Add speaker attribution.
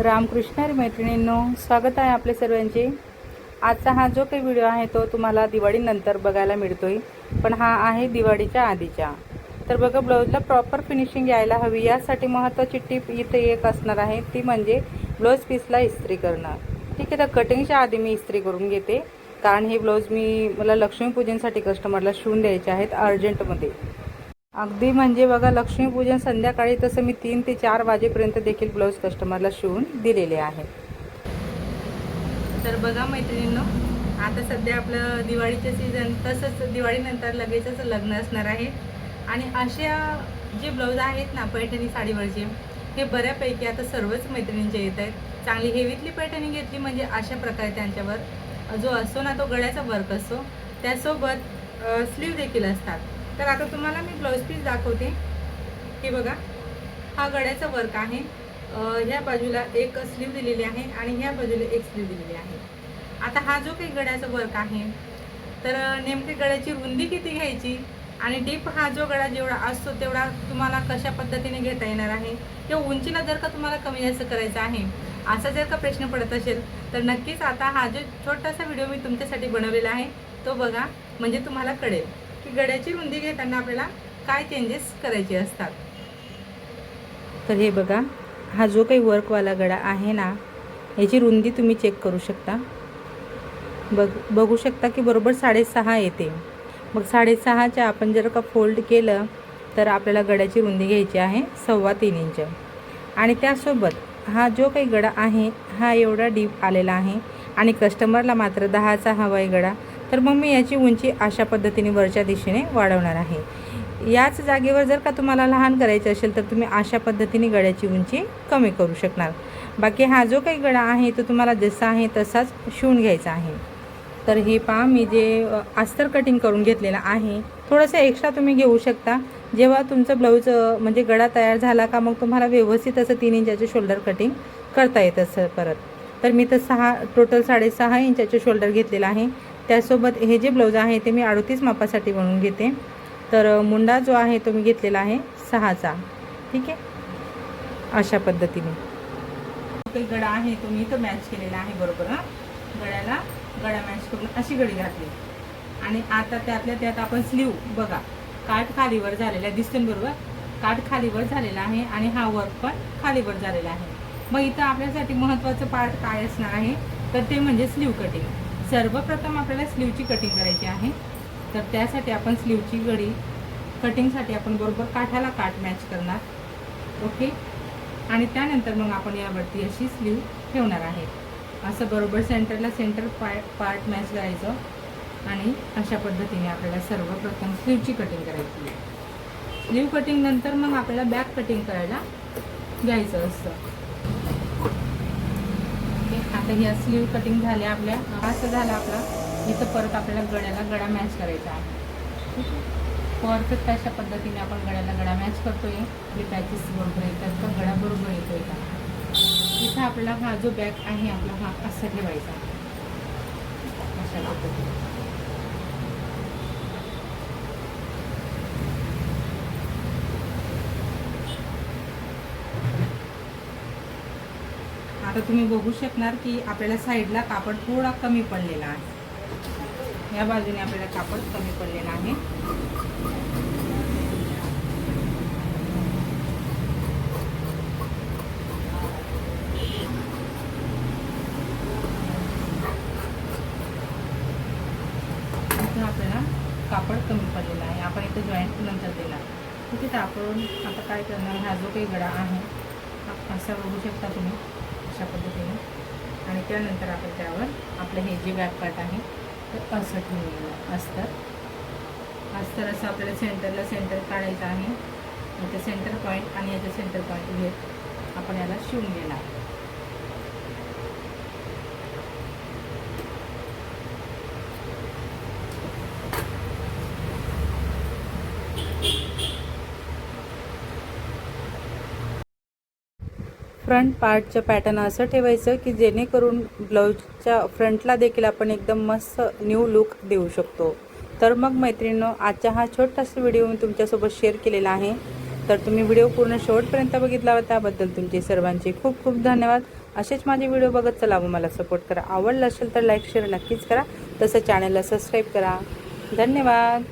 Speaker 1: रामकृष्ण मैत्रिणींनो स्वागत आहे आपले सर्वांचे. आजचा हा जो काही व्हिडिओ आहे तो तुम्हाला दिवाळीनंतर बघायला मिळतोय. पण हा आहे दिवाळीच्या आधीच्या तर बघा ब्लाऊजला प्रॉपर फिनिशिंग यायला हवी. यासाठी महत्त्वाची टीप इथे एक असणार आहे. ती म्हणजे ब्लाऊज पीसला इस्त्री करणं. ठीक आहे तर कटिंगच्या आधी मी इस्त्री करून घेते. कारण हे ब्लाऊज मी मला लक्ष्मीपूजनसाठी कस्टमरला शिवून द्यायचे आहेत अर्जंटमध्ये अगदी म्हणजे बघा लक्ष्मीपूजन संध्याकाळी तसं मी तीन ते चार वाजेपर्यंत देखील ब्लाऊज कस्टमरला शिवून दिलेले आहे. तर बघा मैत्रिणींनो आता सध्या आपलं दिवाळीचं सीझन तसंच दिवाळीनंतर लगेचच लग्न असणार आहे. आणि अशा जे ब्लाऊज आहेत ना पैठणी साडीवरचे हे बऱ्यापैकी आता सर्वच मैत्रिणींचे येत आहेत. चांगली हेवीतली पैठणी घेतली म्हणजे अशा प्रकारे त्यांच्यावर जो असतो ना तो गळ्याचा वर्क असतो. त्यासोबत स्लीव देखील असतात. तर आता तुम्हाला मी ब्लाऊज पीस दाखवते. हे बघा. हा गळ्याचा वर्क आहे. ह्या बाजूला एक स्लीव दिलेली आहे आणि ह्या बाजूला एक स्लीव दिलेली आहे. आता हा जो काही गळ्याचा वर्क आहे तर नेमकी गळ्याची रुंदी किती घ्यायची आणि डीप हा जो गळा जेवढा असतो तेवढा तुम्हाला कशा पद्धतीने घेता येणार आहे? किंवा उंचीला जर का तुम्हाला कमी जास्त करायचं आहे असा जर का प्रश्न पडत असेल तर नक्कीच आता हा जो छोटासा व्हिडिओ मी तुमच्यासाठी बनवलेला आहे तो बघा म्हणजे तुम्हाला कळेल. की गड्याची रुंदी घेताना आपल्याला काय चेंजेस करायचे असतात. तर हे बघा हा जो काही वर्कवाला गडा आहे ना याची रुंदी तुम्ही चेक करू शकता. बघ बघू शकता की बरोबर साडेसहा येते. मग साडेसहाच्या आपण जर का फोल्ड केलं तर आपल्याला गड्याची रुंदी घ्यायची आहे सव्वा तीन इंच. आणि त्यासोबत हा जो काही गडा आहे हा एवढा डीप आलेला आहे. आणि कस्टमरला मात्र दहाचा हवा आहे गडा. तर मग मी याची उंची अशा पद्धतीने वरच्या दिशेने वाढवणार आहे. याच जागेवर जर का तुम्हाला लहान करायचं असेल तर तुम्ही अशा पद्धतीने गड्याची उंची कमी करू शकणार. बाकी हा जो काही गडा आहे तो तुम्हाला जसा आहे तसाच शिवून घ्यायचा आहे. तर हे पहा मी जे अस्तर कटिंग करून घेतलेलं आहे थोडंसं एक्स्ट्रा तुम्ही घेऊ शकता. जेव्हा तुमचं ब्लाऊज म्हणजे गळा तयार झाला का मग तुम्हाला व्यवस्थित असं तीन इंचाचं शोल्डर कटिंग करता येतं असं परत. तर मी तर सहा टोटल साडेसहा इंचाचं शोल्डर घेतलेलं आहे. त्यासोबत हे जे ब्लाऊज आहे ते मी अडतीस मापासाठी बनवून घेते. तर मुंडा जो आहे तो मी घेतलेला आहे सहाचा. ठीक आहे? अशा पद्धतीने. काही गडा आहे तो मी इथं मॅच केलेला आहे बरोबर हां? गळ्याला गळा मॅच करून अशी गडी घातली. आणि आता त्यातल्या त्यात आपण स्लीव बघा काठ खालीवर झालेला दिसतो बरोबर? काठ खालीवर झालेला आहे आणि हा वर्क पण खालीवर झालेला आहे. मग इथं आपल्यासाठी महत्त्वाचं पार्ट काय असणार आहे? तर ते म्हणजे स्लीव कटिंग सर्वप्रथम आपल्याला स्लीवची कटिंग करायची आहे. तर त्यासाठी आपण स्लीवची गडी कटिंगसाठी आपण बरोबर काठाला काठ मॅच करणार. ओके आणि त्यानंतर मग आपण यावरती अशी स्लीव ठेवणार आहे. असं बरोबर सेंटरला सेंटर पाय पार्ट मॅच करायचं. आणि अशा पद्धतीने आपल्याला सर्वप्रथम स्लीवची कटिंग करायची स्लीव कटिंगनंतर मग आपल्याला बॅक कटिंग करायला घ्यायचं असतं. आता ह्या स्लीव कटिंग झाल्या आपल्या असं झालं आपला इथं परत आपल्याला गळ्याला गळा मॅच करायचा आहे. परफेक्ट अशा पद्धतीने आपण गळ्याला गळा मॅच करतोय. आपले पॅचेस बरोबर येतात का गळा बरोबर येतोय का इथं आपला हा जो बॅग आहे आपला हा असा ठेवायचा. अशा पद्धतीने. आता तुम्ही बघू शकणार की आपल्याला साईडला कापड थोडा कमी पडलेला आहे. या बाजूने आपल्याला कापड कमी पडलेला आहे. आपल्याला कापड कमी पडलेलं आहे. आपण इथं जॉईंट नंतर देणार. ठीक आहे आपण आता काय करणार? हा जो काही गडा आहे असं असा बघू शकता तुम्ही. अशा पद्धतीने. आणि त्यानंतर आपण त्यावर आपलं हे जे बॅकपार्ट आहे ते असं ठेवलेलं अस्तर. अस्तर असं आपल्याला सेंटरला सेंटर काढायचं आहे. याचं सेंटर पॉईंट आणि याचं सेंटर पॉईंट घेत आपण याला शिवून घेणार फ्रंट पार्टचं पॅटर्न असं ठेवायचं की जेणेकरून ब्लाऊजच्या फ्रंटला देखील आपण एकदम मस्त न्यू लुक देऊ शकतो. तर मग मैत्रिणींनो आजचा हा छोटासा व्हिडिओ मी तुमच्यासोबत शेअर केलेला आहे. तर तुम्ही व्हिडिओ पूर्ण शेवटपर्यंत बघितला होता त्याबद्दल तुमचे सर्वांचे खूप खूप धन्यवाद. असेच माझे व्हिडिओ बघत चला व मला सपोर्ट करा. आवडलं असेल तर लाईक शेअर नक्कीच करा. तसं चॅनलला सबस्क्राईब करा. धन्यवाद.